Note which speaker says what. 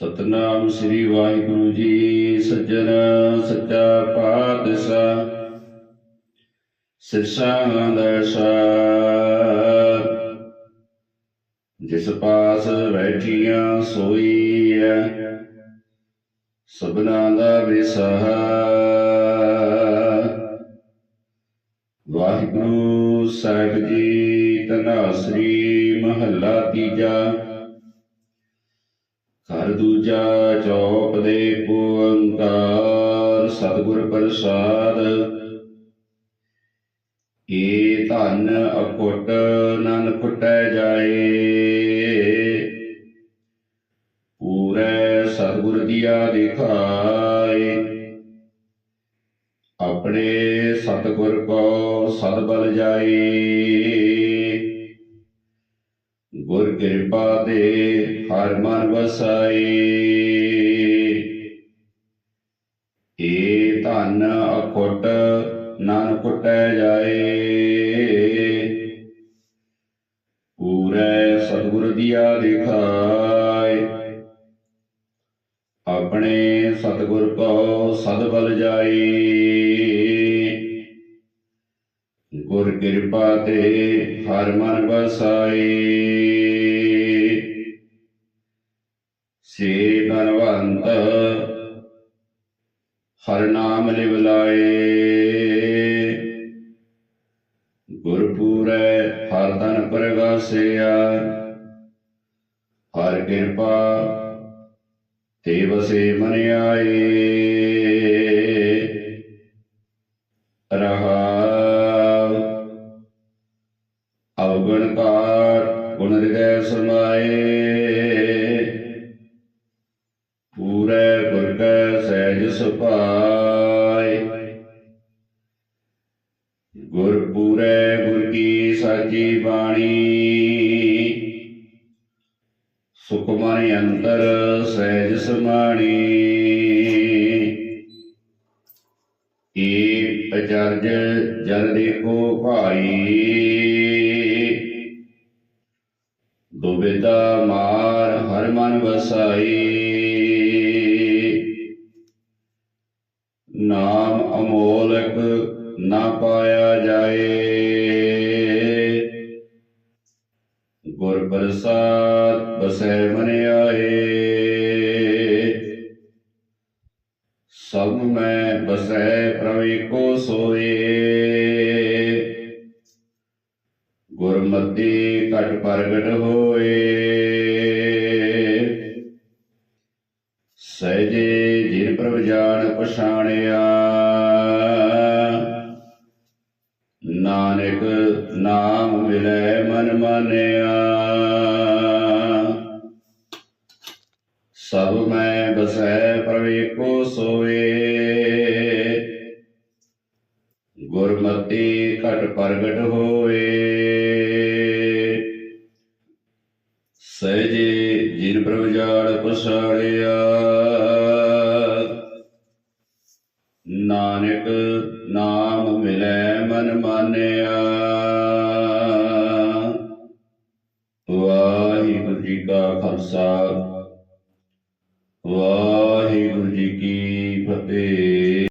Speaker 1: ਸਤਨਾਮ ਸ੍ਰੀ ਵਾਹਿਗੁਰੂ ਜੀ ਸੱਜਣ ਸੱਚਾ ਪਾਤਸ਼ਾਹ। ਸਿਰਸਾਂ ਦਰਸਾ ਜਿਸ ਪਾਸ ਬੈਠੀਆਂ ਸੋਈ ਹੈ ਸਭਨਾ ਦਾ ਵਿਸਹ ਵਾਹਿਗੁਰੂ ਸਾਹਿਬ ਜੀ ਤਨਾਸਰੀ ਮਹੱਲਾ ਤੀਜਾ। ਘਰ ਦੂਜਾ ਚੌਪ ਦੇ ਓੰਕਾਰ ਸਤਿਗੁਰ ਪ੍ਰਸਾਦ। ਏ ਧਨ ਅਕੁੱਟ, ਨਨ ਕੁਟੈ ਜਾਏ। ਪੂਰੇ ਸਤਿਗੁਰ ਦੀਆ ਦਿਖਾਏ। ਆਪਣੇ ਸਤਿਗੁਰ ਕੋ ਸਦਬਲ ਜਾਏ। ਗੁਰ ਕਿਰਪਾ ਤੇ ਹਰ ਮਨ ਵਸਾਈ ਏ ਧਨ ਅਖੁੱਟ, ਨਨ ਕੁਟੈ ਜਾਏ। ਪੂਰੇ ਸਤਿਗੁਰ ਦੀਆ ਦਿਖਾਏ ਆਪਣੇ ਸਤਿਗੁਰ ਕੋ ਸਦਬਲ ਜਾਈ ਗੁਰ ਕਿਰਪਾ ਤੇ ਹਰ ਮਨ ਵਸਾਈ ਸੇ ਧਨਵੰਤ ਹਰ ਨਾਮ ਲਿਵ ਲਾਏ। ਗੁਰ ਹਰ ਧਨ ਪ੍ਰਗਾਸਿਆ। ਹਰ ਕਿਰਪਾ ਤੇ ਵਸੇ ਮਨ ਆਏ। ਰਹਾਉ ਅਵਗਣ ਕਾਰ ਗੁਣ ਹਿਰਦੈ ਸਮਾਏ ਗੁਰ ਕੈ ਸਹਿਜ ਸੁਭਾਏ। ਗੁਰ ਪੂਰੇ, ਗੁਰ ਕੀ ਸਾਜੀ ਬਾਣੀ। ਸੁਖਮਨ ਅੰਤਰ ਸਹਿਜ ਸਮਾਣੀ। ਏ ਅਚਰਜ ਜਨ ਦੇਖੋ ਭਾਈ। ਦੁਬਿਧਾ ਮਾਰ ਹਰ ਮਨ ਵਸਾਈ। ਪ੍ਰਸਾਦ ਬਸੈ ਮਨ ਆਏ। ਸਭ ਮੈਂ ਬਸੈ ਪ੍ਰਵੇ ਕੋ ਸੋਏ। ਗੁਰਮਤਿ ਘਟ ਪ੍ਰਗਟ ਹੋਏ। ਸਹਿਜੇ ਜਿਨ ਪ੍ਰਭ ਜਾਣ ਪਛਾਣਿਆ। ਨਾਨਕ ਨਾਮ ਮਿਲੈ ਮਨ ਮਾਨਿਆ। ਸਭ ਮੈਂ ਬਸੈ ਪ੍ਰਭੇ ਕੋ ਸੋਏ। ਗੁਰਮਤਿ ਘਟ ਪ੍ਰਗਟ ਹੋਏ। ਸਹਿਜੇ ਜਿਨ ਪ੍ਰਭ ਜਾਣ ਪਛਾੜਿਆ ਨਾਨਕ ਨਾਮ ਮਿਲੈ ਮਨ ਮਾਨਿਆ। ਵਾਹਿਗੁਰੂ ਜੀ ਕਾ ਖਾਲਸਾ। Whoa.